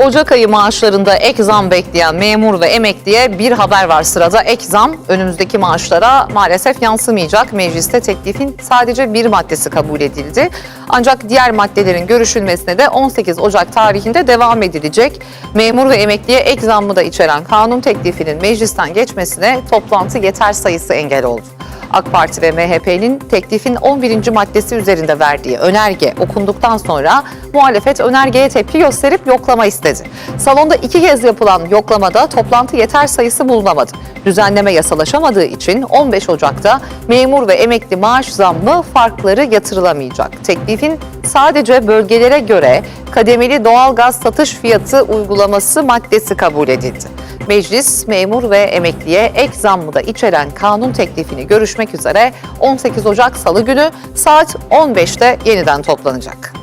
Ocak ayı maaşlarında ek zam bekleyen memur ve emekliye bir haber var sırada. Ek zam önümüzdeki maaşlara maalesef yansımayacak. Mecliste teklifin sadece bir maddesi kabul edildi. Ancak diğer maddelerin görüşülmesine de 18 Ocak tarihinde devam edilecek. Memur ve emekliye ek zammı da içeren kanun teklifinin meclisten geçmesine toplantı yeter sayısı engel oldu. AK Parti ve MHP'nin teklifin 11. maddesi üzerinde verdiği önerge okunduktan sonra muhalefet önergeye tepki gösterip yoklama istedi. Salonda iki kez yapılan yoklamada toplantı yeter sayısı bulunamadı. Düzenleme yasalaşamadığı için 15 Ocak'ta memur ve emekli maaş zammı farkları yatırılamayacak. Teklifin sadece bölgelere göre kademeli doğalgaz satış fiyatı uygulaması maddesi kabul edildi. Meclis memur ve emekliye ek zammı da içeren kanun teklifini görüşmek üzere 18 Ocak Salı günü saat 15'te yeniden toplanacak.